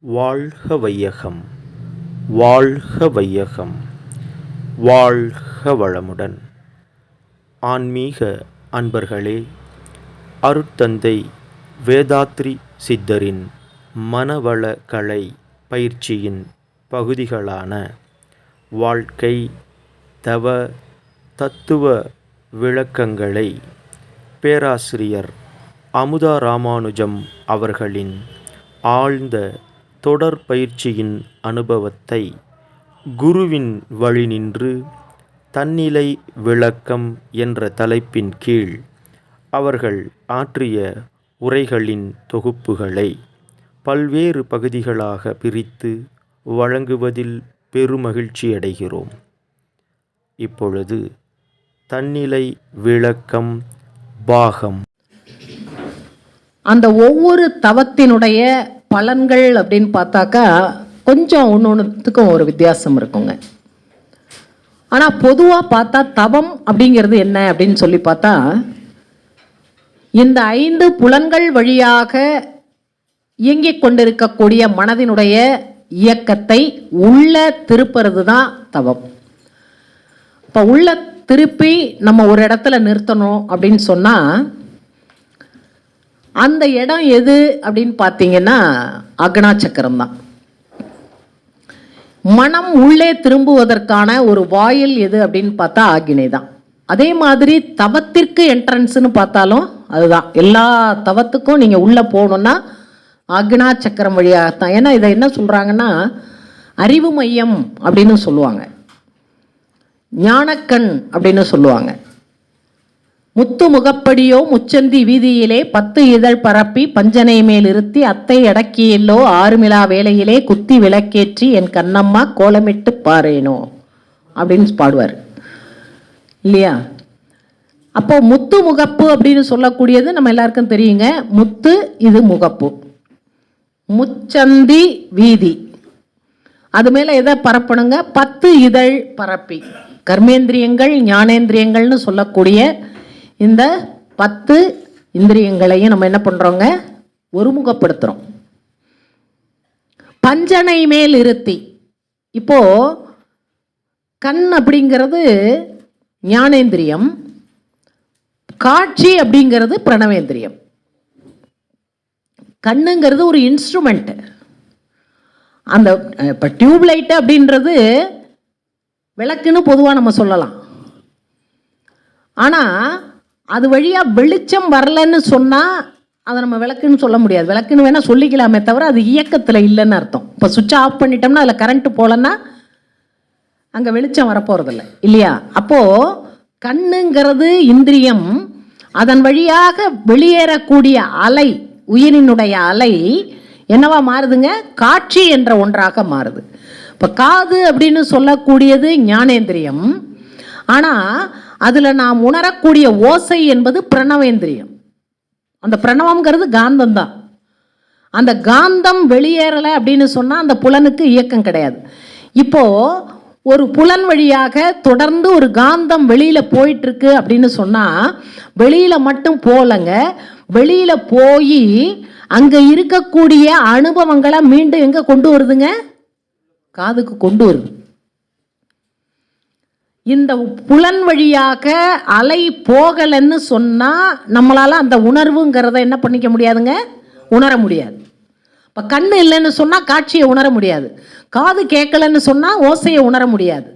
வாழ்க வையகம் வாழ்க வையகம் வாழ்க வளமுடன். ஆன்மீக அன்பர்களே அருட்தந்தை வேதாத்ரி சித்தரின் மனவள கலை பயிற்சியின் பகுதிகளான வாழ்க்கை தவ தத்துவ விளக்கங்களை பேராசிரியர் அமுதா ராமானுஜம் அவர்களின் ஆழ்ந்த தொடர் பயிற்சியின் அனுபவத்தை குருவின் வழி நின்று தன்னிலை விளக்கம் என்ற தலைப்பின் கீழ் அவர்கள் ஆற்றிய உரைகளின் தொகுப்புகளை பல்வேறு பகுதிகளாக பிரித்து வழங்குவதில் பெருமகிழ்ச்சியடைகிறோம் இப்பொழுது தன்னிலை விளக்கம் பாகம். அந்த ஒவ்வொரு தவத்தினுடைய பலன்கள் அப்படின்னு பார்த்தாக்கா கொஞ்சம் ஒன்று ஒன்றுத்துக்கும் ஒரு வித்தியாசம் இருக்குங்க. ஆனால் பொதுவாக பார்த்தா தவம் அப்படிங்கிறது என்ன அப்படின்னு சொல்லி பார்த்தா இந்த ஐந்து புலன்கள் வழியாக இயங்கிக் கொண்டிருக்கக்கூடிய மனதினுடைய இயக்கத்தை உள்ள திருப்புறது தான் தவம். இப்போ உள்ள திருப்பி நம்ம ஒரு இடத்துல நிறுத்தணும் அப்படின்னு சொன்னால் அந்த இடம் எது அப்படின்னு பார்த்தீங்கன்னா அக்னா சக்கரம் தான். மனம் உள்ளே திரும்புவதற்கான ஒரு வாயில் எது அப்படின்னு பார்த்தா ஆகினை தான். அதே மாதிரி தவத்திற்கு என்ட்ரன்ஸ்னு பார்த்தாலும் அதுதான். எல்லா தவத்துக்கும் நீங்கள் உள்ளே போகணுன்னா அக்னா சக்கரம் வழியாகத்தான் ஏன்னா இதை என்ன சொல்கிறாங்கன்னா அறிவு மையம் அப்படின்னு சொல்லுவாங்க. ஞானக்கண் அப்படின்னு சொல்லுவாங்க. முத்து முகப்படியோ முச்சந்தி வீதியிலே பத்து இதழ் பரப்பி பஞ்சனை மேல் இருத்தி அத்தை அடக்கியில்லோ ஆறுமிலா வேலையிலே குத்தி விளக்கேற்றி என் கண்ணம்மா கோலமிட்டு பாரேனோ அப்படின்னு பாடுவார். இல்லையா? அப்போ முத்து முகப்பு அப்படின்னு சொல்லக்கூடியது நம்ம எல்லாருக்கும் தெரியுங்க. முத்து இது முகப்பு. முச்சந்தி வீதி. அது மேலே எதை பரப்பணுங்க? பத்து இதழ் பரப்பி. கர்மேந்திரியங்கள் ஞானேந்திரியங்கள்னு சொல்லக்கூடிய இந்த பத்து இந்திரியங்களையும் நம்ம என்ன பண்ணுறோங்க ஒருமுகப்படுத்துகிறோம் பஞ்சனை மேல் இருத்தி. இப்போ கண் அப்படிங்கிறது ஞானேந்திரியம் காட்சி அப்படிங்கிறது பிரணவேந்திரியம். கண்ணுங்கிறது ஒரு இன்ஸ்ட்ருமெண்ட்டு அந்த இப்போ டியூப்லைட் அப்படின்றது விளக்குன்னு பொதுவாக நம்ம சொல்லலாம். ஆனால் அது வழியாக வெளிச்சம் வரலன்னு சொன்னால் அதை நம்ம விளக்குன்னு சொல்ல முடியாது. விளக்குன்னு வேணால் சொல்லிக்கலாமே தவிர அது இயக்கத்தில் இல்லைன்னு அர்த்தம். இப்போ சுவிட்ச் ஆஃப் பண்ணிட்டோம்னா அதில் கரண்ட்டு போகலன்னா அங்கே வெளிச்சம் வரப்போகிறதில்ல இல்லையா? அப்போது கண்ணுங்கிறது இந்திரியம். அதன் வழியாக வெளியேறக்கூடிய அலை உயிரினுடைய அலை என்னவா மாறுதுங்க? காட்சி என்ற ஒன்றாக மாறுது. இப்போ காது அப்படின்னு சொல்லக்கூடியது ஞானேந்திரியம். ஆனால் அதில் நாம் உணரக்கூடிய ஓசை என்பது பிரணவேந்திரியம். அந்த பிரணவம்ங்கிறது காந்தம் தான் அந்த காந்தம் வெளியேறலை அப்படின்னு சொன்னால் அந்த புலனுக்கு இயக்கம் கிடையாது. இப்போது ஒரு புலன் வழியாக தொடர்ந்து ஒரு காந்தம் வெளியில் போயிட்டுருக்கு அப்படின்னு சொன்னால் வெளியில் மட்டும் போகலங்க வெளியில் போய் அங்கே இருக்கக்கூடிய அனுபவங்களை மீண்டும் எங்கே கொண்டு வருதுங்க? காதுக்கு கொண்டு வருது. இந்த புலன் வழியாக அலை போகலைன்னு சொன்னால் நம்மளால் அந்த உணர்வுங்கிறத என்ன பண்ணிக்க முடியாதுங்க? உணர முடியாது. இப்போ கண் இல்லைன்னு சொன்னால் காட்சியை உணர முடியாது. காது கேட்கலன்னு சொன்னால் ஓசையை உணர முடியாது.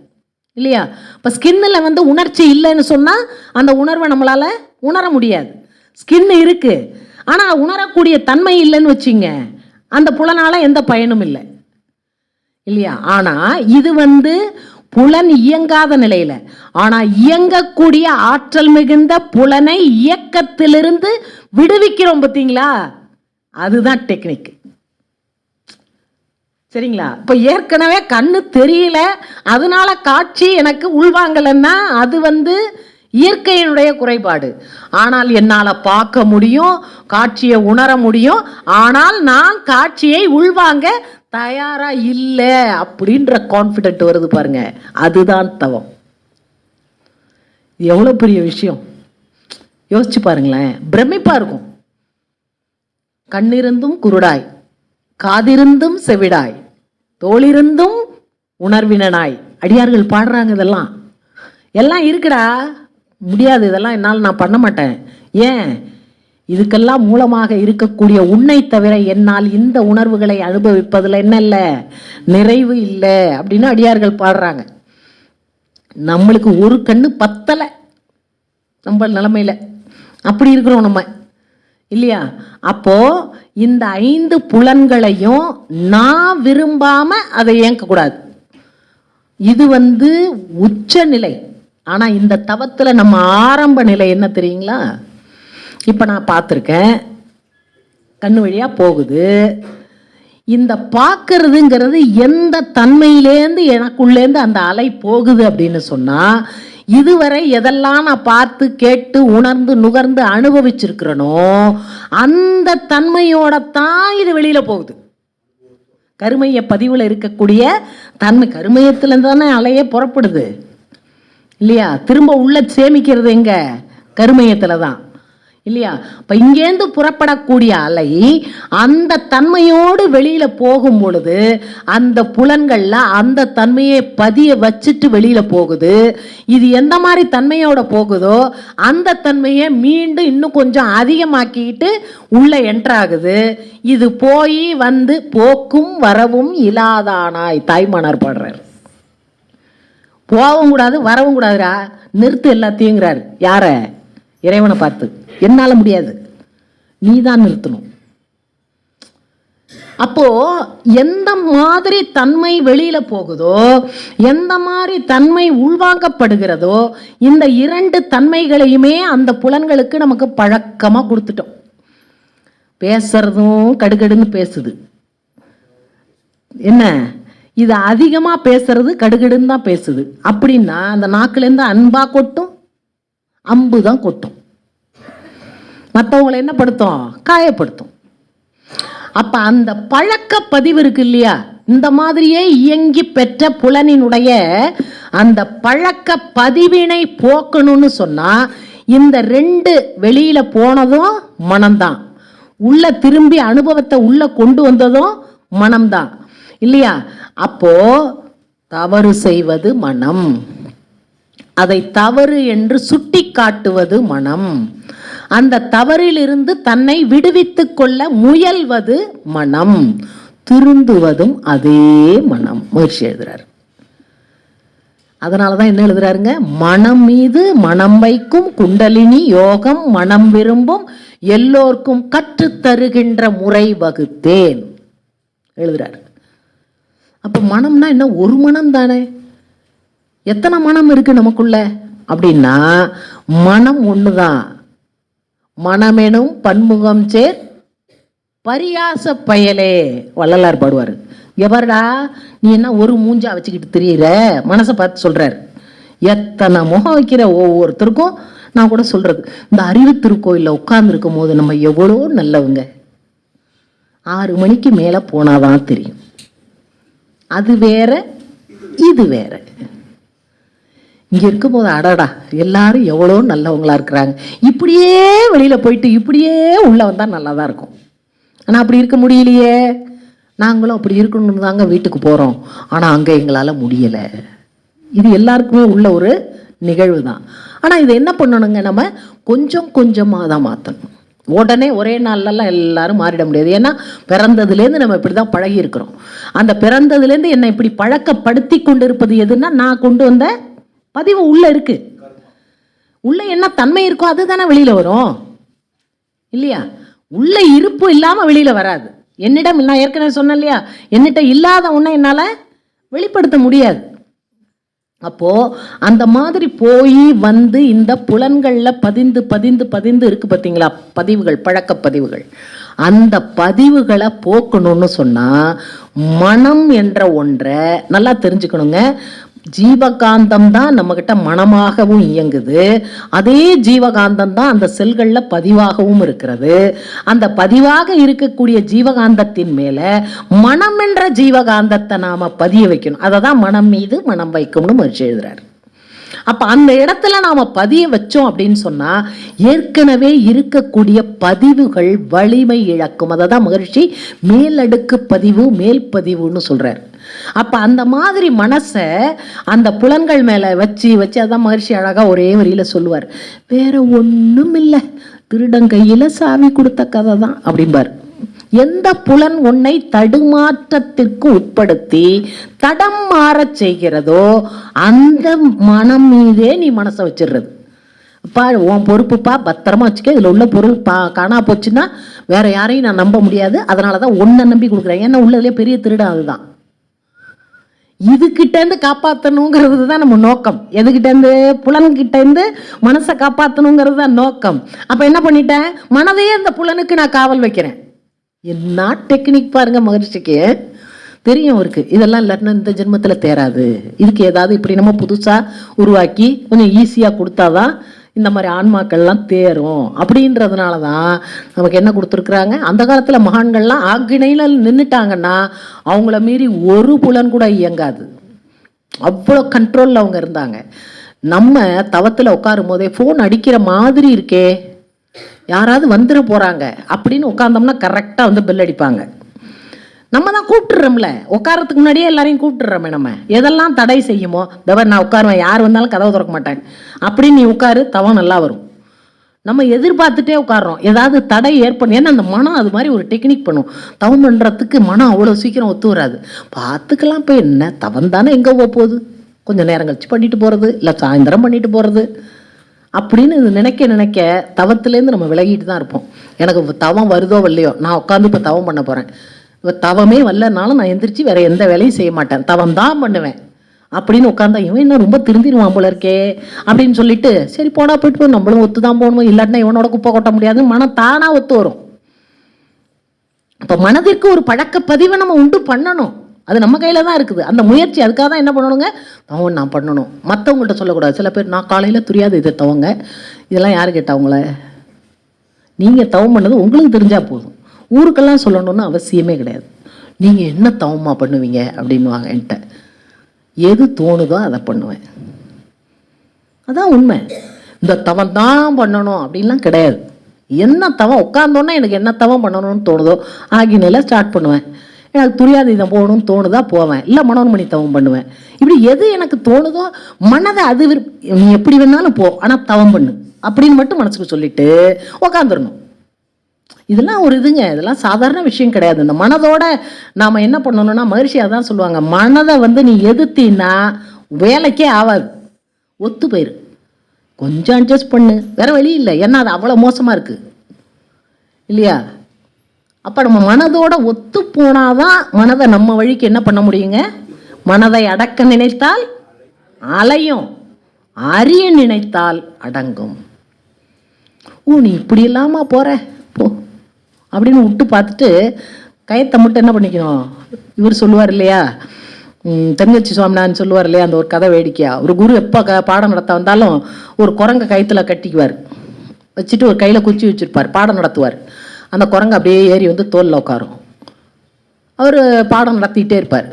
இல்லையா? இப்போ ஸ்கின்னில் வந்து உணர்ச்சி இல்லைன்னு சொன்னால் அந்த உணர்வை நம்மளால் உணர முடியாது. ஸ்கின் இருக்குது ஆனால் உணரக்கூடிய தன்மை இல்லைன்னு வச்சுங்க அந்த புலனால் எந்த பயனும் இல்லை. இல்லையா? ஆனால் இது வந்து புலன் இயங்காத நிலையில. ஆனா இயங்கக்கூடிய ஆற்றல் மிகுந்த புலனை இயக்கத்திலிருந்து விடுவிக்கிறோம் பார்த்தீங்களா? அதுதான் டெக்னிக் சரிங்களா? இப்போ ஏற்கனவே கண்ணு தெரியல. அதனால காட்சி எனக்கு உள்வாங்கலைன்னா அது வந்து இயற்கையினுடைய குறைபாடு. ஆனால் என்னால் பார்க்க முடியும் காட்சியை உணர முடியும். ஆனால் நான் காட்சியை உள்வாங்க தயாரா இல்லை அப்படின்ற கான்ஃபிடென்ட் வருது பாருங்க. அதுதான் தவம். எவ்வளோ பெரிய விஷயம். யோசிச்சு பாருங்களேன். பிரமிப்பா இருக்கும். கண்ணிருந்தும் குருடாய் காதிருந்தும் செவிடாய் தோளிருந்தும் உணர்வினனாய். அடியார்கள் பாடுறாங்க இதெல்லாம். எல்லாம் இருக்குடா. முடியாது இதெல்லாம் என்னால் நான் பண்ண மாட்டேன். ஏன்? இதுக்கெல்லாம் மூலமாக இருக்கக்கூடிய உன்னை தவிர என்னால் இந்த உணர்வுகளை அனுபவிப்பதில் என்ன இல்லை? நிறைவு இல்லை அப்படின்னு அடியார்கள் பாடுறாங்க. நம்மளுக்கு ஒரு கண்ணு பத்தலை. நம்ம நிலமையில. அப்படி இருக்கிறோம் நம்ம. இல்லையா? அப்போ இந்த ஐந்து புலன்களையும் நான் விரும்பாம அதை இயங்கக்கூடாது. இது வந்து உச்ச நிலை ஆனால் இந்த தவத்தில் நம்ம ஆரம்ப நிலை என்ன தெரியுங்களா? இப்போ நான் பார்த்துருக்கேன். கண்ணு வழியாக போகுது. இந்த பார்க்கறதுங்கிறது எந்த தன்மையிலேருந்து எனக்குள்ளேருந்து அந்த அலை போகுது அப்படின்னு சொன்னால் இதுவரை எதெல்லாம் நான் பார்த்து கேட்டு உணர்ந்து நுகர்ந்து அனுபவிச்சிருக்கிறனோ அந்த தன்மையோட தான் இது வெளியில் போகுது. கருமைய பதிவில் இருக்கக்கூடிய தன்மை கருமையத்துல தானே அலையே புறப்படுது. இல்லையா? திரும்ப உள்ள சேமிக்கிறது எங்க? கருமையத்தில் தான் இல்லையா? இப்போ இங்கேருந்து புறப்படக்கூடிய அலை அந்த தன்மையோடு வெளியில் போகும் பொழுது அந்த புலன்களில் அந்த தன்மையை பதிய வச்சுட்டு வெளியில் போகுது. இது எந்த மாதிரி தன்மையோட போகுதோ அந்த தன்மையை மீண்டும் இன்னும் கொஞ்சம் அதிகமாக்கிட்டு உள்ளே என்ட்ராகுது இது போய் வந்து போக்கும் வரவும் இல்லாதானாய் தாய்மானார் பாடுறார். போகவும் கூடாது வரவும் கூடாதுடா. நிறுத்து எல்லாத்தையுங்கிறார். யாரை? இறைவனை பார்த்து. என்னால் முடியாது. நீ தான் நிறுத்தணும். அப்போ எந்த மாதிரி தன்மை வெளியில போகுதோ எந்த மாதிரி தன்மை உள்வாங்கப்படுகிறதோ இந்த இரண்டு தன்மைகளையுமே அந்த புலன்களுக்கு நமக்கு பழக்கமாக கொடுத்துட்டோம். பேசுறதும் கடுகடுன்னு பேசுது. என்ன? இது அதிகமாக பேசுறது கடுகடுன்னு தான் பேசுது. அப்படின்னா அந்த நாக்குலேருந்து அன்பாக அன்பா கொட்டும் அம்பு தான் கொட்டும். மற்றவங்களை என்ன படுத்தும்? காயப்படுத்தும். அப்போ அந்த பழக்க பதிவு இருக்கு இல்லையா? இந்த மாதிரியே இயங்கி பெற்ற புலனினுடைய அந்த பழக்க பதிவினை போக்கணும்னு சொன்னால் இந்த ரெண்டு வெளியில் போனதும் மனம்தான். உள்ள திரும்பி அனுபவத்தை உள்ள கொண்டு வந்ததும் மனம்தான். இல்லையா? அப்போ தவறு செய்வது மனம். அதை தவறு என்று சுட்டி காட்டுவது மனம். அந்த தவறிலிருந்து தன்னை விடுவித்துக் கொள்ள முயல்வது மனம். திருந்துவதும் அதே மனம். முயற்சி எழுதுறாரு. அதனால தான் என்ன எழுதுறாருங்க? மனம் மீது மனம் வைக்கும் குண்டலினி யோகம் மனம் விரும்பும் எல்லோர்க்கும் கற்றுத் தருகின்ற முறை வகுத்தேன். எழுதுறாரு. அப்போ மனம்னா என்ன? ஒரு மனம் தானே. எத்தனை மனம் இருக்கு நமக்குள்ள? அப்படின்னா மனம் ஒன்று தான் மனமெனும் பன்முகம் சேர் பரியாச பயலே. வள்ளலார் பாடுவார். எவர்டா நீ என்ன ஒரு மூஞ்சா வச்சுக்கிட்டு தெரியுற? மனசை பார்த்து சொல்றாரு. எத்தனை முகம் வைக்கிற ஒவ்வொருத்தருக்கும் நான் கூட சொல்றது. இந்த அறிவு திருக்கோயிலில் உட்கார்ந்துருக்கும் போது நம்ம எவ்வளோ நல்லவங்க. ஆறு மணிக்கு மேலே போனாதான் தெரியும். அது வேற இது வேற. இங்கே இருக்கும்போது அடடா எல்லாரும் எவ்வளோ நல்லவங்களா இருக்கிறாங்க. இப்படியே வெளியில் போயிட்டு இப்படியே உள்ளே வந்தால் நல்லா தான் இருக்கும். ஆனால் அப்படி இருக்க முடியலையே. நாங்களும் அப்படி இருக்கணும்னு தாங்க வீட்டுக்கு போகிறோம் ஆனால் அங்கே எங்களால் முடியலை. இது எல்லாருக்குமே உள்ள ஒரு நிகழ்வு தான் ஆனால் இதை என்ன பண்ணணுங்க? நம்ம கொஞ்சம் கொஞ்சமாக தான் மாற்றணும் உடனே ஒரே நாள்லலாம் எல்லாரும் மாறிட முடியாது. ஏன்னா பிறந்ததுலேருந்து நம்ம இப்படி தான் பழகி இருக்கிறோம் அந்த பிறந்ததுலேருந்து என்னை இப்படி பழக்கப்படுத்தி கொண்டு இருப்பது எதுன்னா நான் கொண்டு வந்த பதிவு உள்ள இருக்கு. உள்ள என்ன தன்மை இருக்கோ அதுதானே வெளியில வரும். இல்லையா? உள்ள இருப்பு இல்லாம வெளியில வராது. என்னிடம் நான் ஏற்கனவே சொன்னேன் இல்லையா? என்னிட்ட இல்லாத ஒன்றை என்னால் வெளிப்படுத்த முடியாது. அப்போ அந்த மாதிரி போய் வந்து இந்த புலன்களில் பதிந்து பதிந்து பதிந்து இருக்கு பார்த்தீங்களா? பதிவுகள் பழக்க பதிவுகள் அந்த பதிவுகளை போக்கணும்னு சொன்னால் மனம் என்ற ஒன்றை நல்லா தெரிஞ்சுக்கணுங்க. ஜீவகாந்தம் தான் நம்மகிட்ட மனமாகவும் இயங்குது. அதே ஜீவகாந்தம் தான் அந்த செல்களில் பதிவாகவும் இருக்கிறது. அந்த பதிவாக இருக்கக்கூடிய ஜீவகாந்தத்தின் மேலே மனம் என்ற ஜீவகாந்தத்தை நாம் பதிய வைக்கணும். அதை தான் மனம் மீது மனம் வைக்கும்னு மகிழ்ச்சி எழுதுறாரு. அப்போ அந்த இடத்துல நாம் பதிய வச்சோம் அப்படின்னு சொன்னால் ஏற்கனவே இருக்கக்கூடிய பதிவுகள் வலிமை இழக்கும். அதை தான் மகிழ்ச்சி மேலடுக்கு பதிவு மேல் பதிவுன்னு சொல்கிறார் அப்ப அந்த மாதிரி மனசை அந்த புலன்கள் மேல வச்சு வச்சு அதான் மகிழ்ச்சி அழகா ஒரே வரியில் சொல்லுவார். வேற ஒன்றும் இல்லை திருடங்கையில சாவி கொடுத்த கதை தான் அப்படிம்பார். எந்த புலன் உன்னை தடுமாற்றத்திற்கு உட்படுத்தி தடம் மாறச் செய்கிறதோ அந்த மனம் மீதே நீ மனசை வச்சிடுறது அப்பா உன் பொறுப்புப்பா பத்திரமா வச்சுக்க. இதில் உள்ள பொருள் பா காணா போச்சுன்னா வேற யாரையும் நான் நம்ப முடியாது. அதனால தான் ஒன்றை நம்பி கொடுக்குறேன். ஏன்னா உள்ளதுலேயே பெரிய திருடன் அதுதான். இதுகிட்டேருந்து காப்பாற்றணுங்கிறது தான் நம்ம நோக்கம். எதுகிட்டேருந்து புலன்கிட்டேருந்து மனசை காப்பாற்றணுங்கிறது தான் நோக்கம். அப்போ என்ன பண்ணிட்டேன்? மனதையே அந்த புலனுக்கு நான் காவல் வைக்கிறேன். என்ன டெக்னிக் பாருங்க மகிழ்ச்சிக்கு தெரியும் அவருக்கு. இதெல்லாம் இல்லைன்னா இந்த ஜென்மத்தில் தேராது. இதுக்கு ஏதாவது இப்படி நம்ம புதுசாக உருவாக்கி கொஞ்சம் ஈஸியாக கொடுத்தாதான் இந்த மாதிரி ஆன்மாக்கள்லாம் தேரும். அப்படின்றதுனால தான் நமக்கு என்ன கொடுத்துருக்குறாங்க? அந்த காலத்தில் மகான்கள்லாம் ஆக்கிணையில் நின்றுட்டாங்கன்னா அவங்கள மீறி ஒரு புலன் கூட இயங்காது. அவ்வளோ கண்ட்ரோலில் அவங்க இருந்தாங்க. நம்ம தவத்தில் உட்காரும் போதே ஃபோன் அடிக்கிற மாதிரி இருக்கே. யாராவது வந்துட போகிறாங்க அப்படின்னு உட்காந்தோம்னா கரெக்டாக வந்து பெல் அடிப்பாங்க. நம்ம தான் கூப்பிட்டுறோம்ல. உட்காரத்துக்கு முன்னாடியே எல்லாரையும் கூப்பிட்டுறோமே நம்ம. எதெல்லாம் தடை செய்யுமோ தவிர நான் உட்காருவேன் யார் வந்தாலும் கதவை திறக்க மாட்டேன் அப்படின்னு நீ உட்காரு தவம் நல்லா வரும். நம்ம எதிர்பார்த்துட்டே உட்காடுறோம் ஏதாவது தடை ஏற்படும் ஏன்னா அந்த மனம் அது மாதிரி ஒரு டெக்னிக் பண்ணும். தவம் பண்ணுறதுக்கு மனம் அவ்வளோ சீக்கிரம் ஒத்து வராது. பார்த்துக்கலாம் இப்போ என்ன தவம் தானே எங்கே போக போகுது? கொஞ்சம் நேரம் கழிச்சு பண்ணிட்டு போகிறது இல்லை சாயந்தரம் பண்ணிட்டு போகிறது அப்படின்னு நினைக்க நினைக்க தவத்துலேருந்து நம்ம விலகிட்டு தான் இருப்போம். எனக்கு தவம் வருதோ வரலையோ நான் உட்காந்து இப்போ தவம் பண்ண போகிறேன் இப்போ தவமே வரலனாலும் நான் எந்திரிச்சு வேறு எந்த வேலையும் செய்ய மாட்டேன். தவம் தான் பண்ணுவேன். அப்படின்னு உட்காந்தா இவன் என்ன ரொம்ப திருந்திடுவான் போல இருக்கே அப்படின்னு சொல்லிட்டு சரி போனா போயிட்டு போய் நம்மளும் ஒத்து தான் போகணும். இல்லாட்டினா இவனோட குப்பை கொட்ட முடியாது. மனம் தானா ஒத்து வரும். இப்போ மனதிற்கு ஒரு பழக்க பதிவை நம்ம உண்டு பண்ணணும். அது நம்ம கையில் தான் இருக்குது. அந்த முயற்சி அதுக்காக தான் என்ன பண்ணணுங்க? தவம் நான் பண்ணணும். மற்றவங்கள்ட்ட சொல்லக்கூடாது. சில பேர் நான் காலையில் தெரியாது இதை தவங்க இதெல்லாம் யார் கேட்டா அவங்கள நீங்கள் தவம் பண்ணது உங்களுக்கு தெரிஞ்சால் போதும். ஊருக்கெல்லாம் சொல்லணும்னு அவசியமே கிடையாது. நீங்கள் என்ன தவமாக பண்ணுவீங்க அப்படின்னுவாங்க என்கிட்ட. எது தோணுதோ அதை பண்ணுவேன். அதான் உண்மை. இந்த தவம் தான் பண்ணணும் அப்படின்லாம் கிடையாது. என்ன தவம்? உட்காந்தோன்னே எனக்கு என்ன தவம் பண்ணணும்னு தோணுதோ ஆகினில ஸ்டார்ட் பண்ணுவேன். எனக்கு துரியாதீதம் போகணும்னு தோணுதா போவேன். இல்லை மனோன்மணி தவம் பண்ணுவேன். இப்படி எது எனக்கு தோணுதோ மனதை அது விருப் நீ எப்படி வேணாலும் போ ஆனால் தவம் பண்ணு அப்படின்னு மட்டும் மனசுக்கு சொல்லிட்டு உக்காந்துடணும் இதெல்லாம் ஒரு இதுங்க. இதெல்லாம் சாதாரண விஷயம் கிடையாது. இந்த மனதோட நாம் என்ன பண்ணணும்னா மகிழ்ச்சியாக தான் சொல்லுவாங்க. மனதை வந்து நீ எதிர்த்தீன்னா வேலைக்கே ஆகாது ஒத்து போயிரு. கொஞ்சம் அட்ஜஸ்ட் பண்ணு. வேறு வழி இல்லை. ஏன்னா அது அவ்வளோ மோசமாக இருக்குது இல்லையா? அப்போ நம்ம மனதோட ஒத்து போனாதான் மனதை நம்ம வழிக்கு என்ன பண்ண முடியுங்க? மனதை அடக்க நினைத்தால் அலையும். அறிய நினைத்தால் அடங்கும். ஓ நீ இப்படி இல்லாமா போற. போ. அப்படின்னு விட்டு பார்த்துட்டு கயத்தை மட்டும் என்ன பண்ணிக்கணும்? இவர் சொல்லுவார் இல்லையா? தென்கட்சி சுவாமினான்னு சொல்லுவார் இல்லையா? அந்த ஒரு கதை வேடிக்கையா? ஒரு குரு எப்போ க பாடம் நடத்த வந்தாலும் ஒரு குரங்கை கயத்தில் கட்டிக்குவார். வச்சுட்டு ஒரு கையில் குச்சி வச்சுருப்பார். பாடம் நடத்துவார். அந்த குரங்கு அப்படியே ஏறி வந்து தோலில் உட்காரும். அவர் பாடம் நடத்திக்கிட்டே இருப்பார்.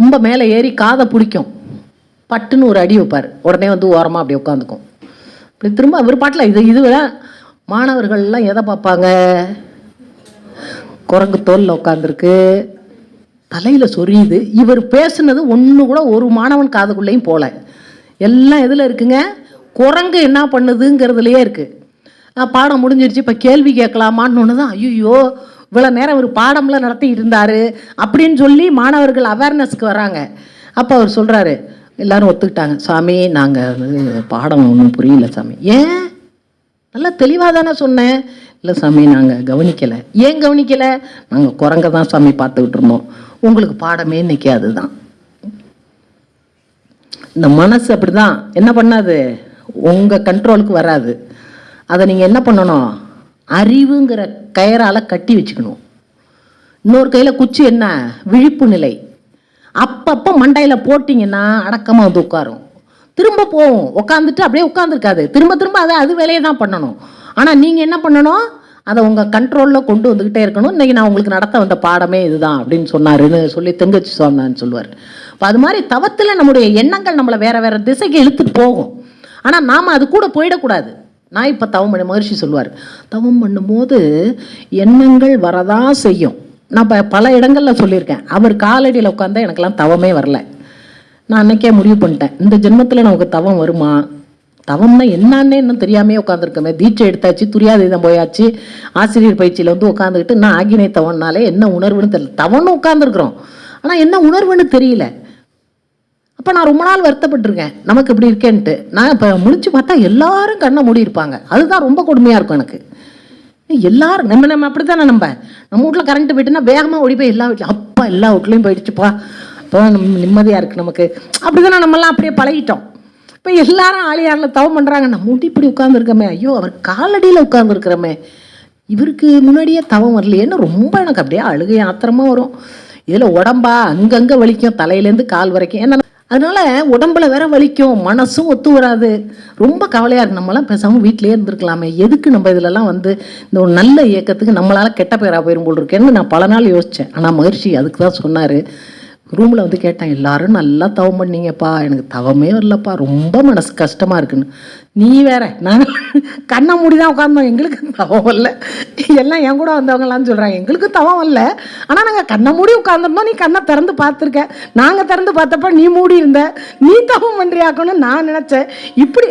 ரொம்ப மேலே ஏறி காதை பிடிக்கும். பட்டுன்னு ஒரு அடி வைப்பார். உடனே வந்து ஓரமாக அப்படியே உட்காந்துக்கும். இப்படி திரும்ப அவர் பாட்டில் இது இதுவிட மாணவர்கள்லாம் எதை பார்ப்பாங்க? குரங்கு தோலில் உட்காந்துருக்கு தலையில் சொரியுது. இவர் பேசுனது ஒன்று கூட ஒரு மாணவன் காதுக்குள்ளேயும் போகல எல்லாம் எதில் இருக்குங்க? குரங்கு என்ன பண்ணுதுங்கிறதுலையே இருக்குது பாடம் முடிஞ்சிருச்சு. இப்போ கேள்வி கேட்கலாமான்னு ஒன்று தான் ஐயோ இவ்வளோ நேரம் ஒரு பாடம்லாம் நடத்திட்டு இருந்தார் அப்படின்னு சொல்லி மாணவர்கள் அவேர்னஸ்க்கு வராங்க. அப்போ அவர் சொல்கிறாரு எல்லாரும் ஒத்துக்கிட்டாங்க. சாமி நாங்கள் பாடம் ஒன்றும் புரியல சாமி. ஏன்? நல்லா தெளிவாக தானே சொன்னேன். இல்லை சாமி நாங்கள் கவனிக்கலை. ஏன் கவனிக்கலை? நாங்கள் குரங்க தான் சாமி பார்த்துக்கிட்டு இருந்தோம். உங்களுக்கு பாடமே இன்னைக்கு அதுதான். இந்த மனசு அப்படிதான். என்ன பண்ணாது? உங்கள் கண்ட்ரோலுக்கு வராது. அதை நீங்கள் என்ன பண்ணணும்? அறிவுங்கிற கயரால் கட்டி வச்சுக்கணும். இன்னொரு கையில் குச்சி என்ன? விழிப்பு நிலை. அப்பப்போ மண்டையில் போட்டிங்கன்னா அடக்கமாக வந்து உட்காரும். திரும்ப போகும் உட்காந்துட்டு அப்படியே உட்காந்துருக்காது திரும்ப திரும்ப அதை அது வேலையை தான் பண்ணணும். ஆனால் நீங்கள் என்ன பண்ணணும்? அதை உங்கள் கண்ட்ரோலில் கொண்டு வந்துக்கிட்டே இருக்கணும். இன்றைக்கி நான் உங்களுக்கு நடத்த வந்த பாடமே இதுதான் அப்படின்னு சொன்னாருன்னு சொல்லி தெங்கச்சி சுவாமின்னு சொல்லுவார். இப்போ அது மாதிரி தவத்தில் நம்முடைய எண்ணங்கள் நம்மளை வேறு வேறு திசைக்கு இழுத்துட்டு போகும். ஆனால் நாம் அது கூட போயிடக்கூடாது. நான் இப்போ தவம் பண்ண மகர்ஷி சொல்லுவார். தவம் பண்ணும்போது எண்ணங்கள் வரதான் செய்யும். நான் இப்போ பல இடங்களில் சொல்லியிருக்கேன். அவர் காலடியில் உட்காந்தா எனக்கெல்லாம் தவமே வரல. நான் அன்னைக்கே முடிவு பண்ணிட்டேன். இந்த ஜென்மத்தில் நமக்கு தவம் வருமா? தவம்னா என்னன்னே இன்னும் தெரியாமே உட்காந்துருக்கமே தீட்சை எடுத்தாச்சு துரியாதீதம் போயாச்சு. ஆசிரியர் பயிற்சியில் வந்து உட்காந்துக்கிட்டு நான் ஆகினை தவம்னாலே என்ன உணர்வுன்னு தெரியல. தவம்னு உட்காந்துருக்குறோம் ஆனால் என்ன உணர்வுன்னு தெரியல. அப்போ நான் ரொம்ப நாள் வருத்தப்பட்டிருக்கேன். நமக்கு இப்படி இருக்கேன்ட்டு. நான் இப்போ முழிச்சு பார்த்தா எல்லாரும் கண்ணை மூடி இருப்பாங்க. அதுதான் ரொம்ப கொடுமையாக இருக்கும் எனக்கு. எல்லாரும் நம்ம நம்ம அப்படி தானே நம்ம? நம்ம வீட்டில் கரண்ட் போயிட்டுனா வேகமாக ஓடி போய் எல்லா வீட்லையும் அப்பா எல்லா வீட்லேயும் போயிடுச்சுப்பா. இப்போ நம்ம நிம்மதியாக இருக்குது நமக்கு. அப்படி தானே நம்மலாம் அப்படியே பழகிட்டோம். இப்போ எல்லாரும் ஆளியாரில் தவம் பண்ணுறாங்க நம்ம வீட்டு இப்படி உட்காந்துருக்கோமே ஐயோ அவர் காலடியில் உட்காந்துருக்குறோமே இவருக்கு முன்னாடியே தவம் வரலையேன்னு ரொம்ப எனக்கு அப்படியே அழுகை ஆத்திரமா வரும். இதில் உடம்பா? அங்கங்கே வலிக்கும். தலையிலேருந்து கால் வரைக்கும். ஏன்னா அதனால உடம்புல வேற வலிக்கும். மனசும் ஒத்து வராது. ரொம்ப கவலையாக இருக்கு. நம்மளாம் பேசாமல் வீட்டிலே இருந்திருக்கலாமே. எதுக்கு நம்ம இதிலலாம் வந்து இந்த ஒரு நல்ல இயக்கத்துக்கு நம்மளால் கெட்ட பேராக போயிரும் போல் இருக்கேன்னு நான் பல நாள் யோசித்தேன் ஆனால் மகிழ்ச்சி அதுக்கு தான் சொன்னார். ரூமில் வந்து கேட்டேன் எல்லாரும் நல்லா தவம் பண்ணீங்கப்பா. எனக்கு தவமே வரலப்பா. ரொம்ப மனசு கஷ்டமாக இருக்குன்னு. நீ வேற. நாங்கள் கண்ணை மூடி தான் உட்காந்தோம் எங்களுக்கு தவம் வரல. எல்லாம் என் கூட வந்தவங்களான்னு சொல்கிறாங்க எங்களுக்கு தவம் வரல. ஆனால் நாங்கள் கண்ணை மூடி உட்காந்துருந்தோம் நீ கண்ணை திறந்து பார்த்துருக்க. நாங்கள் திறந்து பார்த்தப்ப நீ மூடி இருந்த. நீ தவம் பண்ணுறியாக்கணும்னு நான் நினச்சேன். இப்படி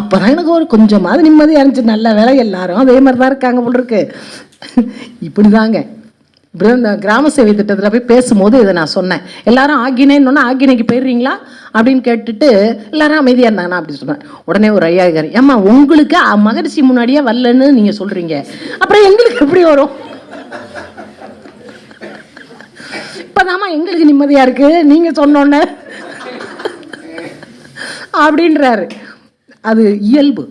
அப்போ தான் எனக்கு ஒரு கொஞ்சமாவது நிம்மதியாக இருந்துச்சு. நல்ல வேலை எல்லாரும் அதே மாதிரி தான் இருக்காங்க போல் இருக்கு. இப்படி தாங்க கிராம சேவை திட்டத்தில் போய் பேசும்போது இதை நான் சொன்னேன். எல்லாரும் ஆகினேன்னு ஆகினைக்கு போயிடுறீங்களா? அப்படின்னு கேட்டுட்டு எல்லாரும் அமைதியாக இருந்தாங்க அப்படின்னு அப்படி சொன்னேன். உடனே ஒரு ஐயாயிரம் ஏம்மா உங்களுக்கு அ- மகரிஷி முன்னாடியே வரலன்னு நீங்கள் சொல்கிறீங்க அப்புறம் எங்களுக்கு எப்படி வரும்? இப்போதாம்மா எங்களுக்கு நிம்மதியாக இருக்குது நீங்கள் சொன்னோன்னே. அப்படின்றாரு. அது இயல்பு.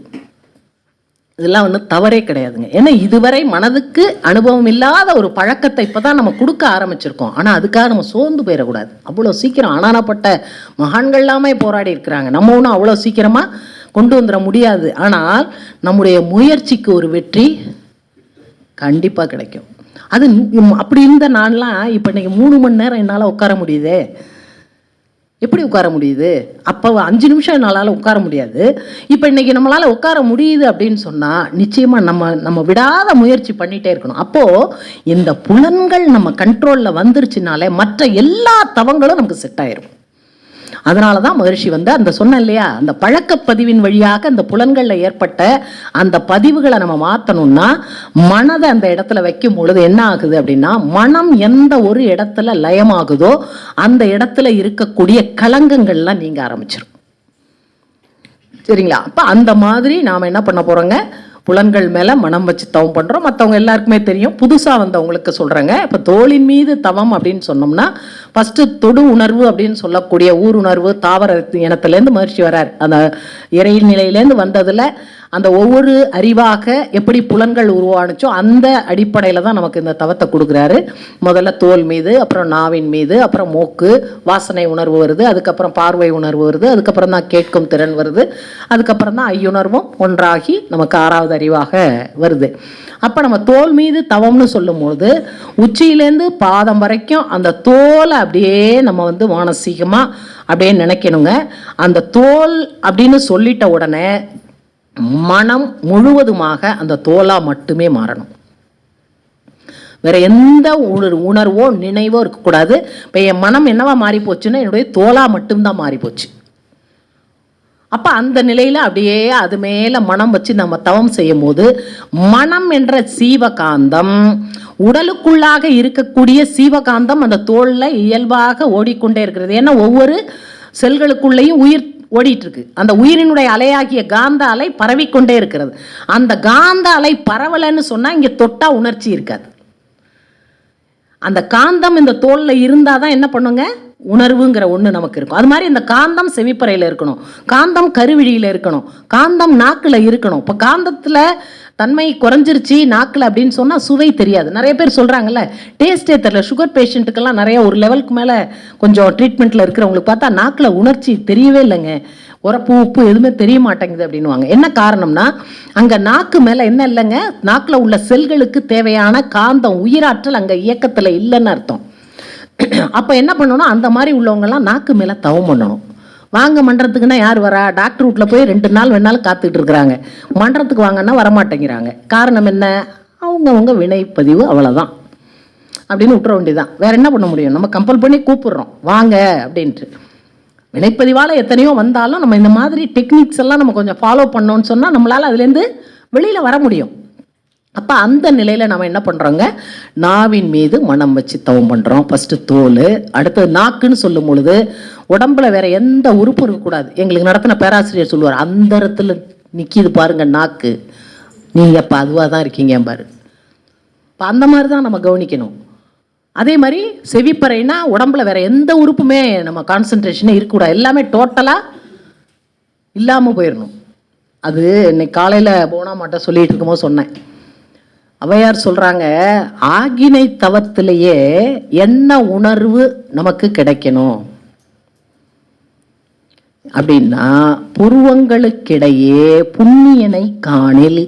இதெல்லாம் ஒன்றும் தவறே கிடையாதுங்க. ஏன்னா இதுவரை மனதுக்கு அனுபவம் இல்லாத ஒரு பழக்கத்தை இப்போ தான் நம்ம கொடுக்க ஆரம்பிச்சிருக்கோம். ஆனால் அதுக்காக நம்ம சோர்ந்து போயிடக்கூடாது. அவ்வளோ சீக்கிரம் அனானப்பட்ட மகான்கள் எல்லாமே போராடி இருக்கிறாங்க. நம்ம ஒன்றும் அவ்வளோ சீக்கிரமாக கொண்டு வந்துட முடியாது. ஆனால் நம்முடைய முயற்சிக்கு ஒரு வெற்றி கண்டிப்பாக கிடைக்கும். அது அப்படி இருந்த நான்லாம் இப்போ இன்றைக்கி மூணு மணி நேரம் என்னால் உட்கார முடியுதே. எப்படி உட்கார முடியுது? அப்போ அஞ்சு நிமிஷம் என்னால் உட்கார முடியாது. இப்போ இன்னைக்கு நம்மளால் உட்கார முடியுது அப்படின்னு சொன்னால் நிச்சயமாக நம்ம நம்ம விடாத முயற்சி பண்ணிகிட்டே இருக்கணும். அப்போது இந்த புலன்கள் நம்ம கண்ட்ரோலில் வந்துருச்சுனாலே மற்ற எல்லா தவங்களும் நமக்கு செட் ஆயிரும். அதனால தான் மகரிஷி வந்து அந்த சொன்னேன் இல்லையா அந்த பழக்கப்பதிவின் வழியாக அந்த புலன்களில் ஏற்பட்ட அந்த பதிவுகளை நம்ம மாற்றணும்னா மனதை அந்த இடத்துல வைக்கும் பொழுது என்ன ஆகுது அப்படின்னா மனம் எந்த ஒரு இடத்துல லயமாகுதோ அந்த இடத்துல இருக்கக்கூடிய கலங்கங்கள்லாம் நீங்க ஆரம்பிச்சிடும் சரிங்களா? அப்போ அந்த மாதிரி நாம் என்ன பண்ண போகிறோங்க புலன்கள் மேலே மனம் வச்சு தவம் பண்ணுறோம் மற்றவங்க எல்லாருக்குமே தெரியும். புதுசாக வந்தவங்களுக்கு சொல்கிறேங்க இப்போ தோளின் மீது தவம் அப்படின்னு சொன்னோம்னா ஃபஸ்ட்டு தொடு உணர்வு அப்படின்னு சொல்லக்கூடிய ஊர் உணர்வு தாவர இனத்துலேருந்து மகிழ்ச்சி வரார். அந்த இறையின் நிலையிலேருந்து வந்ததில் அந்த ஒவ்வொரு அறிவாக எப்படி புலன்கள் உருவானுச்சோ அந்த அடிப்படையில் தான் நமக்கு இந்த தவத்தை கொடுக்குறாரு. முதல்ல தோல் மீது அப்புறம் நாவின் மீது அப்புறம் மூக்கு வாசனை உணர்வு வருது அதுக்கப்புறம் பார்வை உணர்வு வருது அதுக்கப்புறம் தான் கேட்கும் திறன் வருது அதுக்கப்புறம் தான் ஐயுணர்வும் ஒன்றாகி நமக்கு ஆறாவது அறிவாக வருது. அப்போ நம்ம தோல் மீது தவம்னு சொல்லும்போது உச்சியிலேருந்து பாதம் வரைக்கும் அந்த தோலை அப்படியே நம்ம வந்து மானசீகமாக அப்படியே நினைக்கணுங்க. அந்த தோல் அப்படின்னு சொல்லிட்ட உடனே மனம் முழுவதுமாக அந்த தோலா மட்டுமே மாறணும். வேற எந்த உணர் உணர்வோ நினைவோ இருக்கக்கூடாது. இப்போ என் மனம் என்னவா மாறி போச்சுன்னா என்னுடைய தோலா மட்டும்தான் மாறி போச்சு அப்போ அந்த நிலையில் அப்படியே அது மேலே மனம் வச்சு நம்ம தவம் செய்யும் போது மனம் என்ற சீவகாந்தம் உடலுக்குள்ளாக இருக்கக்கூடிய சீவகாந்தம் அந்த தோலில் இயல்பாக ஓடிக்கொண்டே இருக்கிறது. ஏன்னா ஒவ்வொரு செல்களுக்குள்ளேயும் உயிர் ஓடிட்டுருக்கு. அந்த உயிரினுடைய அலையாகிய காந்த அலை பரவிக்கொண்டே இருக்கிறது. அந்த காந்த அலை பரவலைன்னு சொன்னால் இங்கே தொட்டா உணர்ச்சி இருக்காது. அந்த காந்தம் இந்த தோலில் இருந்தால் தான் என்ன பண்ணுங்க? உணர்வுங்கிற ஒன்று நமக்கு இருக்கும். அது மாதிரி இந்த காந்தம் செவிப்பறையில் இருக்கணும். காந்தம் கருவிழியில் இருக்கணும். காந்தம் நாக்கில் இருக்கணும். இப்போ காந்தத்தில் தன்மை குறைஞ்சிருச்சு நாக்கில் அப்படின்னு சொன்னால் சுவை தெரியாது. நிறைய பேர் சொல்கிறாங்கல்ல டேஸ்டே தெரில சுகர் பேஷண்ட்டுக்கெல்லாம் நிறைய ஒரு லெவலுக்கு மேலே கொஞ்சம் ட்ரீட்மெண்ட்டில் இருக்கிறவங்களுக்கு பார்த்தா நாக்கில் உணர்ச்சி தெரியவே இல்லைங்க. உரப்பு உப்பு எதுவுமே தெரிய மாட்டேங்குது அப்படின்னுவாங்க. என்ன காரணம்னா அங்கே நாக்கு மேலே என்ன இல்லைங்க? நாக்கில் உள்ள செல்களுக்கு தேவையான காந்தம் உயிராற்றல் அங்கே இயக்கத்தில் இல்லைன்னு அர்த்தம். அப்போ என்ன பண்ணணும்? அந்த மாதிரி உள்ளவங்கெல்லாம் நாக்கு மேலே தவம் பண்ணணும். வாங்க மன்றத்துக்குன்னா யார் வரா? டாக்டர் வீட்டில் போய் ரெண்டு நாள் வேணாலும் காத்துக்கிட்டு இருக்கிறாங்க. மன்றத்துக்கு வாங்கன்னா வரமாட்டேங்கிறாங்க. காரணம் என்ன? அவங்கவுங்க வினைப்பதிவு அவ்வளோதான் அப்படின்னு விட்டுற வேண்டியதான் வேற என்ன பண்ண முடியும்? நம்ம கம்பல் பண்ணி கூப்பிடுறோம். வாங்க அப்படின்ட்டு. வினைப்பதிவால் எத்தனையோ வந்தாலும் நம்ம இந்த மாதிரி டெக்னிக்ஸ் எல்லாம் நம்ம கொஞ்சம் ஃபாலோ பண்ணோன்னு சொன்னால் நம்மளால் அதுலேருந்து வெளியில் வர முடியும். அப்போ அந்த நிலையில் நம்ம என்ன பண்ணுறோங்க நாவின் மீது மனம் வச்சு தவம் பண்ணுறோம் ஃபஸ்ட்டு தோல் அடுத்தது நாக்குன்னு சொல்லும் பொழுது உடம்புல வேற எந்த உறுப்பும் இருக்கக்கூடாது எங்களுக்கு நடத்தின பேராசிரியர் சொல்லுவார் அந்த இடத்துல நிற்கிது பாருங்க நாக்கு. நீங்கள் அப்போ அதுவாக தான் இருக்கீங்க பாரு. இப்போ அந்த மாதிரி தான் நம்ம கவனிக்கணும். அதே மாதிரி செவிப்பறைனா உடம்புல வேற எந்த உறுப்புமே நம்ம கான்சன்ட்ரேஷனே இருக்கக்கூடாது எல்லாமே டோட்டலாக இல்லாமல் போயிடணும் அது இன்னைக்கு காலையில் போனா மாட்டேன் சொல்லிகிட்டு இருக்கும்போது சொன்னேன். அவையார் சொல்கிறாங்க ஆகினை தவத்திலேயே என்ன உணர்வு நமக்கு கிடைக்கணும்? அப்படின்னா புருவங்களுக்கிடையே புண்ணியனை காணில்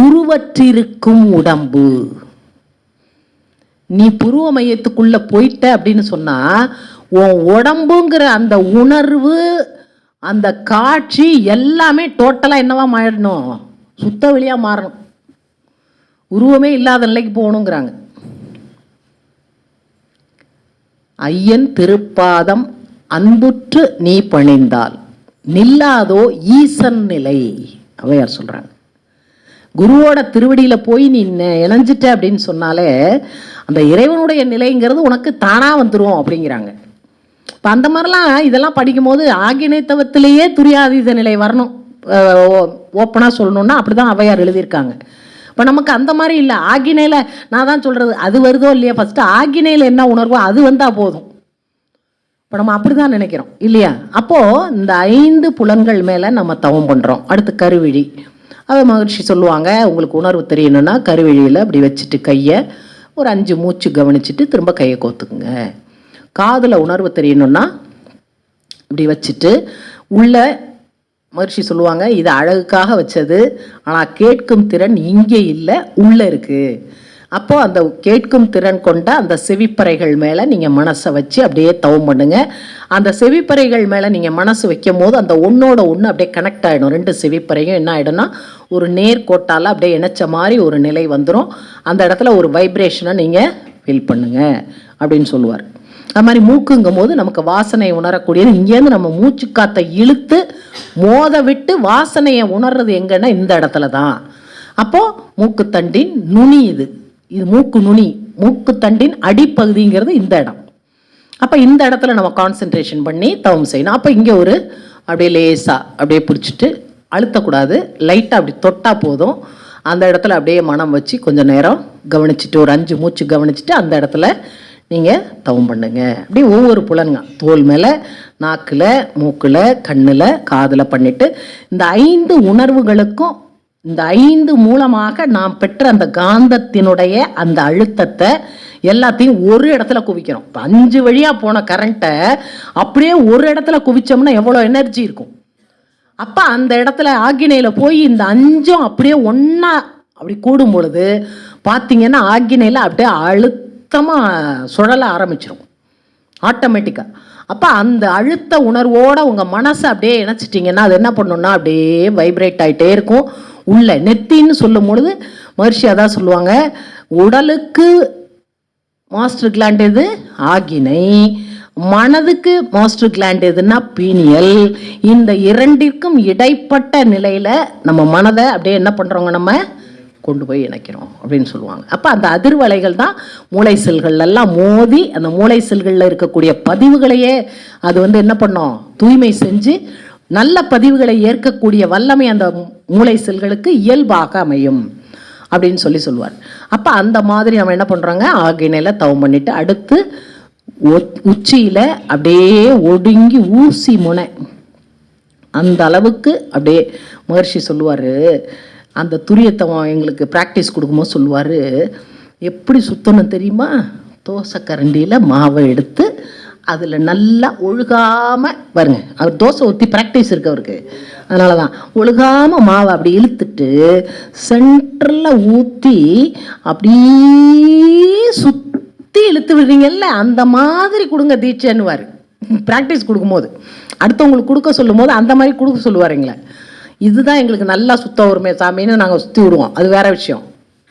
உருவற்றிருக்கும் உடம்பு. நீ புருவ மையத்துக்குள்ள போயிட்ட அப்படின்னு சொன்னா உன் உடம்புங்கிற அந்த உணர்வு அந்த காட்சி எல்லாமே டோட்டலாக என்னவா மாறிடணும்? சுத்த வழியாக மாறணும். உருவமே இல்லாத நிலைக்கு போகணுங்கிறாங்க. ஐயன் திருப்பாதம் அன்புற்று நீ பணிந்தால். நில்லாதோ ஈசன் நிலை. அவையார் சொல்றாங்க. குருவோட திருவடியில போய் நீ இணைஞ்சிட்ட அப்படின்னு சொன்னாலே அந்த இறைவனுடைய நிலைங்கிறது உனக்கு தானாக வந்துடும் அப்படிங்கிறாங்க. இப்போ அந்த மாதிரிலாம் இதெல்லாம் படிக்கும்போது ஆகினைத்தவத்திலேயே துரியாதீத நிலை வரணும். ஓப்பனாக சொல்லணும்னா அப்படிதான் அவையார் எழுதியிருக்காங்க. இப்போ நமக்கு அந்த மாதிரி இல்லை. ஆகினையில் நான் தான் சொல்கிறது அது வருதோ இல்லையா ஃபஸ்ட்டு ஆகினையில் என்ன உணர்வோ அது வந்தால் போதும். இப்போ நம்ம அப்படி தான் நினைக்கிறோம் இல்லையா? அப்போது இந்த ஐந்து புலன்கள் மேலே நம்ம தவம் பண்ணுறோம் அடுத்து கருவிழி. அதை மகிழ்ச்சி சொல்லுவாங்க உங்களுக்கு உணர்வு தெரியணும்னா கருவிழியில் அப்படி வச்சுட்டு கையை ஒரு அஞ்சு மூச்சு கவனிச்சுட்டு திரும்ப கையை கோத்துக்குங்க. காதில் உணர்வு தெரியணும்னா இப்படி வச்சுட்டு உள்ள மகிழ்ச்சி சொல்லுவாங்க இது அழகுக்காக வச்சது ஆனால் கேட்கும் திறன் இங்கே இல்லை உள்ளே இருக்குது அப்போது அந்த கேட்கும் திறன் கொண்ட அந்த செவிப்பறைகள் மேலே நீங்கள் மனசை வச்சு அப்படியே தவம் பண்ணுங்கள் அந்த செவிப்பறைகள் மேலே நீங்கள் மனசு வைக்கும் போது அந்த ஒன்றோட ஒன்று அப்படியே கனெக்ட் ஆகிடும் ரெண்டு செவிப்பறையும் என்ன ஆகிடும்னா ஒரு நேர்கோட்டால் அப்படியே இணைச்ச மாதிரி ஒரு நிலை வந்துடும் அந்த இடத்துல ஒரு வைப்ரேஷனை நீங்கள் ஃபீல் பண்ணுங்க அப்படின்னு சொல்லுவார். அது மாதிரி மூக்குங்கும் போது நமக்கு வாசனையை உணரக்கூடியது. இங்கேருந்து நம்ம மூச்சு காத்தை இழுத்து மோத விட்டு வாசனையை உணர்றது எங்கன்னா இந்த இடத்துல தான் அப்போது மூக்குத்தண்டின் நுனி இது. இது மூக்கு நுனி. மூக்குத்தண்டின் அடிப்பகுதிங்கிறது இந்த இடம். அப்போ இந்த இடத்துல நம்ம கான்சென்ட்ரேஷன் பண்ணி தவம் செய்யணும். அப்போ இங்கே ஒரு அப்படியே லேசாக அப்படியே பிடிச்சிட்டு அழுத்தக்கூடாது. லைட்டாக அப்படி தொட்டா போதும். அந்த இடத்துல அப்படியே மனம் வச்சு கொஞ்சம் நேரம் கவனிச்சுட்டு ஒரு அஞ்சு மூச்சு கவனிச்சுட்டு அந்த இடத்துல நீங்கள் தவம் பண்ணுங்க. அப்படியே ஒவ்வொரு புலனுங்க தோல் மேலே நாக்கில் மூக்கில் கண்ணில் காதில் பண்ணிவிட்டு இந்த ஐந்து உணர்வுகளுக்கும் இந்த ஐந்து மூலமாக நாம் பெற்ற அந்த காந்தத்தினுடைய அந்த அழுத்தத்தை எல்லாத்தையும் ஒரு இடத்துல குவிக்கிறோம். இப்போ அஞ்சு வழியாக போன கரண்ட்டை அப்படியே ஒரு இடத்துல குவிச்சோம்னா எவ்வளோ எனர்ஜி இருக்கும்? அப்போ அந்த இடத்துல ஆக்கினையில் போய் இந்த அஞ்சும் அப்படியே ஒன்றா அப்படி கூடும் பொழுது பார்த்தீங்கன்னா ஆக்கினையில் அப்படியே சுத்தமாக சுழல ஆரம்பிச்சிடும் ஆட்டோமேட்டிக்காக அப்போ அந்த அழுத்த உணர்வோடு உங்கள் மனசை அப்படியே இணைச்சிட்டிங்கன்னா அது என்ன பண்ணுன்னா அப்படியே வைப்ரேட் ஆகிட்டே இருக்கும். உள்ள நெத்தின்னு சொல்லும் பொழுது மகிழ்ச்சியாக தான் சொல்லுவாங்க உடலுக்கு மாஸ்டர் கிளாண்ட் எது? ஆகினை. மனதுக்கு மாஸ்டர் கிளாண்ட் எதுன்னா பீனியல் இந்த இரண்டிற்கும் இடைப்பட்ட நிலையில் நம்ம மனதை அப்படியே என்ன பண்ணுறோங்க நம்ம கொண்டு போய் இணைக்கிறோம் அப்படின்னு சொல்லுவாங்க. அப்போ அந்த அதிர்வலைகள் தான் மூளை செல்கள்லாம் மோதி அந்த மூளை செல்களில் இருக்கக்கூடிய பதிவுகளையே அது வந்து என்ன பண்ணோம்? தூய்மை செஞ்சு நல்ல பதிவுகளை ஏற்கக்கூடிய வல்லமை அந்த மூளை செல்களுக்கு இயல்பாக அமையும் அப்படின்னு சொல்லி சொல்லுவார். அப்போ அந்த மாதிரி நம்ம என்ன பண்ணுறாங்க ஆகினையில் தவம் பண்ணிட்டு அடுத்து உச்சியில் அப்படியே ஒடுங்கி ஊசி முனை. அந்த அளவுக்கு அப்படியே மகர்ஷி சொல்லுவார். அந்த துரியத்தை எங்களுக்கு ப்ராக்டிஸ் கொடுக்கும்போது சொல்லுவார். எப்படி சுத்தணும் தெரியுமா? தோசை கரண்டியில் மாவை எடுத்து அதில் நல்லா ஒழுகாமல் பாருங்க அவர் தோசை ஊற்றி ப்ராக்டிஸ் இருக்கு அவருக்கு. அதனால தான் ஒழுகாமல் மாவை அப்படி இழுத்துட்டு சென்டரில் ஊற்றி அப்படியே சுற்றி இழுத்து விடுறீங்கல்ல அந்த மாதிரி கொடுங்க தீட்சைன்னுவார். ப்ராக்டிஸ் கொடுக்கும்போது. அடுத்தவங்களுக்கு கொடுக்க சொல்லும் போது அந்த மாதிரி கொடுக்க சொல்லுவாருங்களே இதுதான் எங்களுக்கு நல்லா சுத்தம் வருமே சாமின்னு நாங்கள் சுற்றி விடுவோம். அது வேற விஷயம்.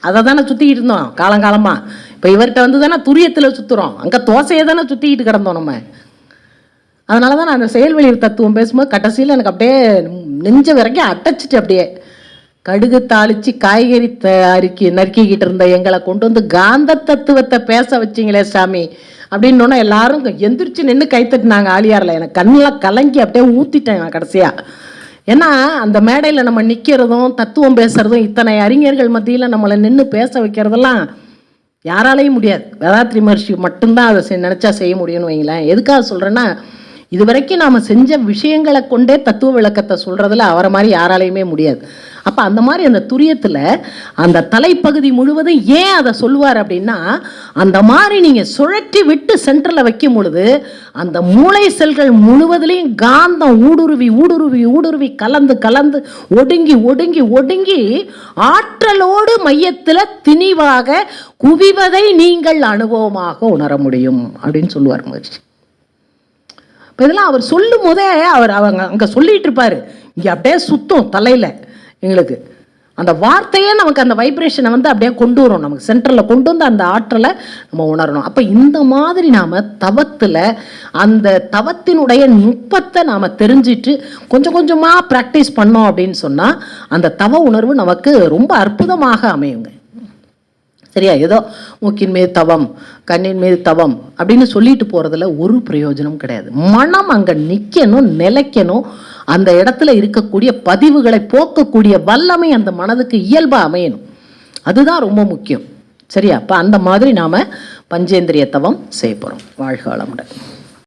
அதை தானே சுற்றிக்கிட்டு இருந்தோம் காலங்காலமாக இப்போ இவர்கிட்ட வந்து தானே துரியத்தில் சுற்றுறோம் அங்கே தோசையை தானே சுற்றிக்கிட்டு கிடந்தோம் நம்ம. அதனால தான் நான் அந்த செயல்வெளி தத்துவம் பேசும்போது கடைசியில் எனக்கு அப்படியே நெஞ்ச வரைக்கும் அடைச்சிட்டு அப்படியே கடுகு தாளித்து காய்கறி அறுக்கி நறுக்கிக்கிட்டு இருந்த எங்களை கொண்டு வந்து காந்த தத்துவத்தை பேச வச்சிங்களே சாமி. அப்படின்னோன்னா எல்லாரும் எந்திரிச்சு நின்று கைத்தட்டினாங்க ஆலியாரில். எனக்கு கண்ணில் கலங்கி அப்படியே ஊற்றிட்டேன் நான் கடைசியாக ஏன்னா அந்த மேடையில் நம்ம நிற்கிறதும் தத்துவம் பேசுறதும் இத்தனை அறிஞர்கள் மத்தியில் நம்மளை நின்று பேச வைக்கிறதெல்லாம் யாராலையும் முடியாது. வேதாத்ரி மகர்ஷி மட்டும்தான் அதை நினச்சா செய்ய முடியும்னு வைங்களேன். எதுக்காக சொல்கிறேன்னா இது வரைக்கும் செஞ்ச விஷயங்களை கொண்டே தத்துவ விளக்கத்தை சொல்கிறதுல அவரை மாதிரி யாராலையுமே முடியாது. அப்போ அந்த மாதிரி அந்த துரியத்தில் அந்த தலைப்பகுதி முழுவதும் ஏன் அதை சொல்லுவார் அப்படின்னா அந்த மாதிரி நீங்கள் சுழற்றி விட்டு சென்டரில் வைக்கும் பொழுது அந்த மூளை செல்கள் முழுவதுலேயும் காந்தம் ஊடுருவி ஊடுருவி ஊடுருவி கலந்து கலந்து ஒடுங்கி ஒடுங்கி ஒடுங்கி ஆற்றலோடு மையத்தில் திணிவாக குவிவதை நீங்கள் அனுபவமாக உணர முடியும் அப்படின்னு சொல்லுவார் முயற்சி இப்போ இதெல்லாம் அவர் சொல்லும் போதே அவர் அவங்க அங்கே சொல்லிட்டு இருப்பாரு. இங்கே அப்படியே சுத்தம் தலையில் எங்களுக்கு. அந்த வார்த்தையே நமக்கு அந்த வைப்ரேஷனை வந்து அப்படியே கொண்டு வரும். நமக்கு சென்டரில் கொண்டு வந்து அந்த ஆற்றலை நம்ம உணரணும். அப்போ இந்த மாதிரி நாம் தவத்தில் அந்த தவத்தினுடைய நுட்பத்தை நாம் தெரிஞ்சிட்டு கொஞ்சம் கொஞ்சமாக ப்ராக்டிஸ் பண்ணோம் அப்படின்னு சொன்னால் அந்த தவ உணர்வு நமக்கு ரொம்ப அற்புதமாக அமையுங்க. சரியா? ஏதோ மூக்கின் மீது தவம் கண்ணின் மீது தவம் அப்படின்னு சொல்லிட்டு போறதுல ஒரு பிரயோஜனம் கிடையாது. மனம் அங்கே நிற்கணும் நிலைக்கணும். அந்த இடத்துல இருக்கக்கூடிய பதிவுகளை போக்கக்கூடிய வல்லமை அந்த மனதுக்கு இயல்பாக அமையணும். அதுதான் ரொம்ப முக்கியம். சரியா? அப்போ அந்த மாதிரி நாம் பஞ்சேந்திரிய தவம் செய்ய போகிறோம் வாழ்க வளமுடன்.